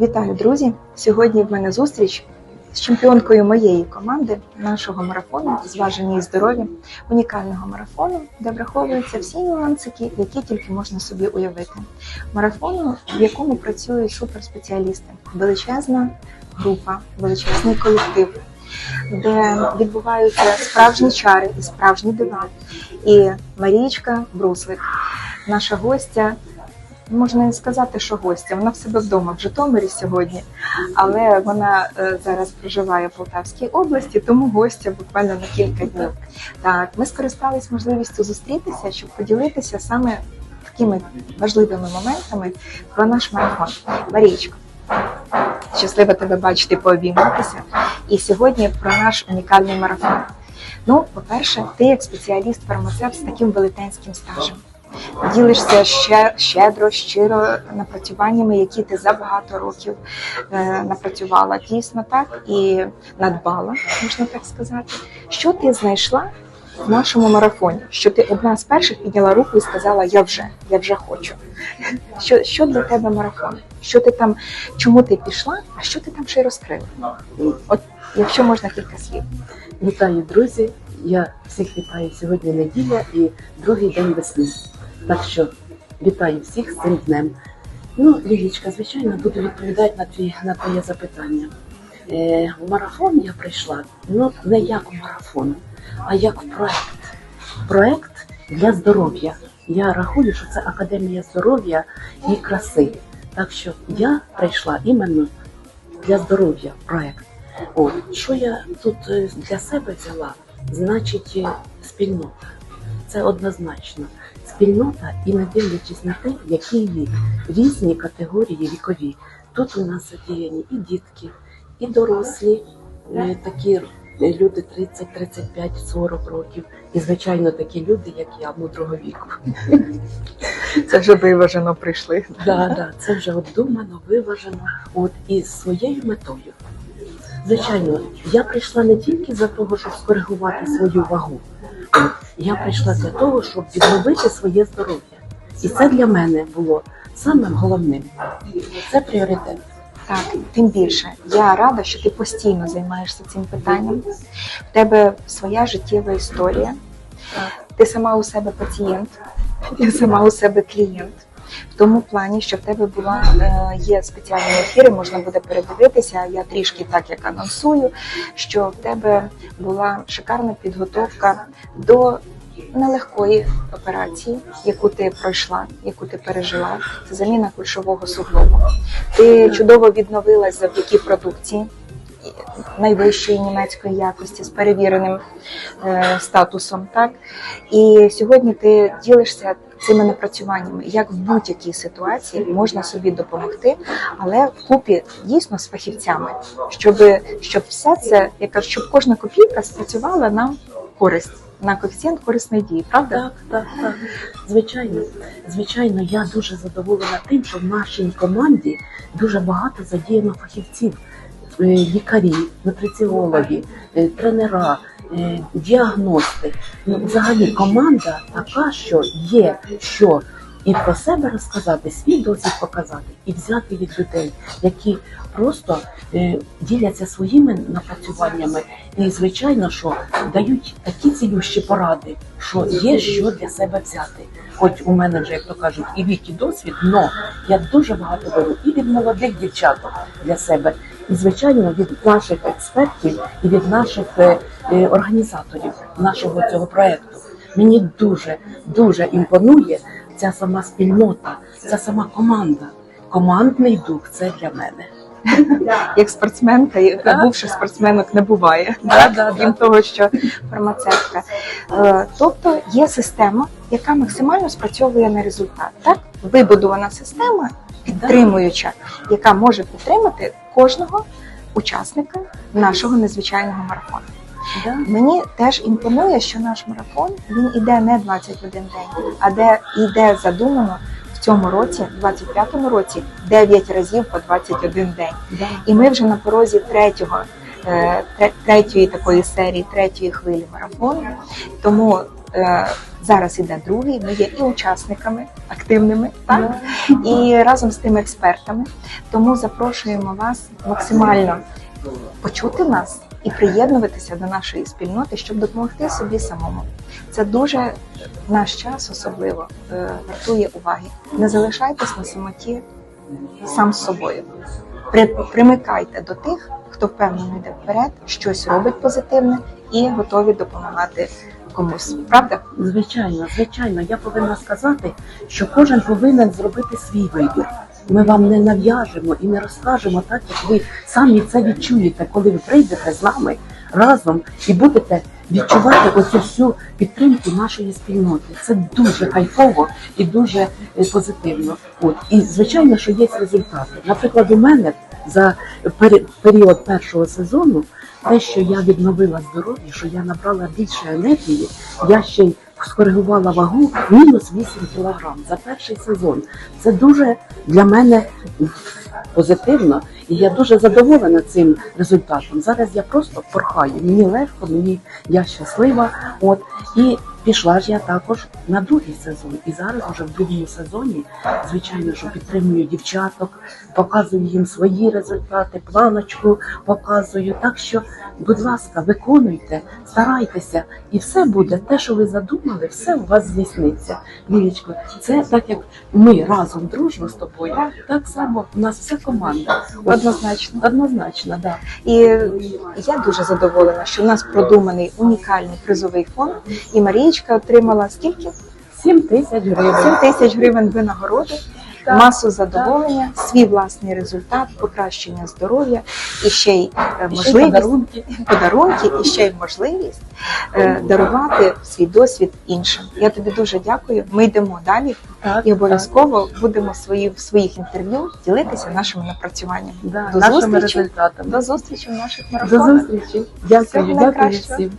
Вітаю, друзі! Сьогодні в мене зустріч з чемпіонкою моєї команди нашого марафону «Зважені і здорові, унікального марафону, де враховуються всі нюансики, які тільки можна собі уявити. Марафону, в якому працюють суперспеціалісти, величезна група, величезний колектив, де відбуваються справжні чари і справжні дива. І Марічка Бруслик, наша гостя, можна не сказати, що гостя. Вона в себе вдома в Житомирі сьогодні, але вона е, зараз проживає в Полтавській області, тому гостя буквально на кілька днів. Так, ми скористались можливістю зустрітися, щоб поділитися саме такими важливими моментами про наш марафон. Марічко, щаслива тебе бачити, пообійматися. І сьогодні про наш унікальний марафон. Ну, по-перше, ти як спеціаліст-фармацевт з таким велетенським стажем. Ділишся ще щедро, щиро напрацюваннями, які ти за багато років е, напрацювала дійсно так і надбала, можна так сказати. Що ти знайшла в нашому марафоні? Що ти одна з перших підняла руку і сказала Я вже, я вже хочу. Що, що для тебе марафон? Що ти там, чому ти пішла, а що ти там ще й розкрила? От якщо можна кілька слів. Вітаю, друзі! Я всіх вітаю сьогодні неділя і другий день весни. Так що вітаю всіх з цим днем. Ну, Лілічка, звичайно, буду відповідати на твій на твоє запитання. Е, в марафон я прийшла ну не як в марафон, а як в проект. Проект для здоров'я. Я рахую, що це академія здоров'я і краси. Так що я прийшла іменно для здоров'я проект. От що я тут е, для себе взяла, значить е, спільнота. Це однозначно. Спільнота і не дивлячись на те, який вік, різні категорії вікові. Тут у нас задіяні і дітки, і дорослі, е, такі люди 30, 35, 40 років, і звичайно такі люди, як я, мудрого віку. Це вже виважено прийшли. Да, да, це вже обдумано, виважено, от і своєю метою. Звичайно, я прийшла не тільки за того, щоб скоригувати свою вагу. Я прийшла для того, щоб відновити своє здоров'я. І це для мене було самим головним. Це пріоритет. Так, тим більше я рада, що ти постійно займаєшся цим питанням. В тебе своя життєва історія. Ти сама у себе пацієнт, ти сама у себе клієнт. В тому плані, що в тебе була е, є спеціальні ефіри, можна буде передивитися. Я трішки так як анонсую, що в тебе була шикарна підготовка до нелегкої операції, яку ти пройшла, яку ти пережила. Це заміна кульшового суглобу. Ти чудово відновилась завдяки продукції найвищої німецької якості з перевіреним е, статусом. Так і сьогодні ти ділишся цими напрацюваннями, як в будь-якій ситуації можна собі допомогти, але вкупі дійсно з фахівцями, щоб щоб все це, я кажу, щоб кожна копійка спрацювала нам користь на коефіцієнт корисної дії, правда? Так, так, так. Звичайно, звичайно, я дуже задоволена тим, що в нашій команді дуже багато задіяно фахівців, лікарі, нутриціологи, е, тренера, е, діагности. Ну, взагалі команда така, що є що і про себе розказати, свій досвід показати, і взяти від людей, які просто е, діляться своїми напрацюваннями, і звичайно, що дають такі цілющі поради, що є що для себе взяти. Хоч у мене вже, як то кажуть, і вік, і досвід, але я дуже багато беру і від молодих дівчаток для себе, і звичайно від наших експертів і від наших е, е, організаторів нашого цього проекту. Мені дуже дуже імпонує ця сама спільнота, ця сама команда. Командний дух це для мене. Як спортсменка, Так. бувших спортсменок не буває, крім того, що фармацевтка. Е, Тобто є система, яка максимально спрацьовує на результат. Так, вибудована система, підтримуюча, яка може підтримати кожного учасника нашого незвичайного марафону. Да. Мені теж імпонує, що наш марафон він іде не 21 день, а де йде задумано в цьому році, в 25-му році, 9 разів по 21 день. Да. І ми вже на порозі третього, е, третьої такої серії, третьої хвилі марафону. Тому Зараз іде другий. Ми є і учасниками активними, так і разом з тими експертами. Тому запрошуємо вас максимально почути нас і приєднуватися до нашої спільноти, щоб допомогти собі самому. Це дуже наш час особливо е, вартує уваги. Не залишайтесь на самоті сам з собою. При, примикайте до тих, хто впевнено йде вперед, щось робить позитивне і готові допомагати комусь. Правда? Звичайно, звичайно, я повинна сказати, що кожен повинен зробити свій вибір. Ми вам не нав'яжемо і не розкажемо так, як ви самі це відчуєте, коли ви прийдете з нами разом і будете відчувати оцю всю підтримку нашої спільноти. Це дуже кайфово і дуже е, позитивно. От і звичайно, що є результати. Наприклад, у мене за період першого сезону те, що я відновила здоров'я, що я набрала більше енергії, я ще й скоригувала вагу мінус 8 кілограм за перший сезон. Це дуже для мене позитивно, і я дуже задоволена цим результатом. Зараз я просто порхаю. Мені легко, мені я щаслива. От і пішла ж я також на другий сезон. І зараз вже в другому сезоні, звичайно, що підтримую дівчаток, показую їм свої результати, планочку показую. Так що, будь ласка, виконуйте, старайтеся, і все буде те, що ви задумали, все у вас здійсниться. Лілічко, це так як ми разом дружно з тобою, так само у нас вся команда. Однозначно. Однозначно, да. І я дуже задоволена, що в нас продуманий унікальний призовий фонд, і Марієчка отримала скільки? 7 тисяч 7 гривень. тисяч гривень винагороди, масу задоволення, свій власний результат, покращення здоров'я і ще й е, можливість подарунки. подарунки, і ще й можливість е, дарувати свій досвід іншим. Я тобі дуже дякую. Ми йдемо далі Так, і обов'язково будемо свої в своїх інтерв'ю ділитися нашими напрацюваннями. да, До нашими зустрічі. результатами. До зустрічі в наших До зустрічі. Дякую, дякую всім.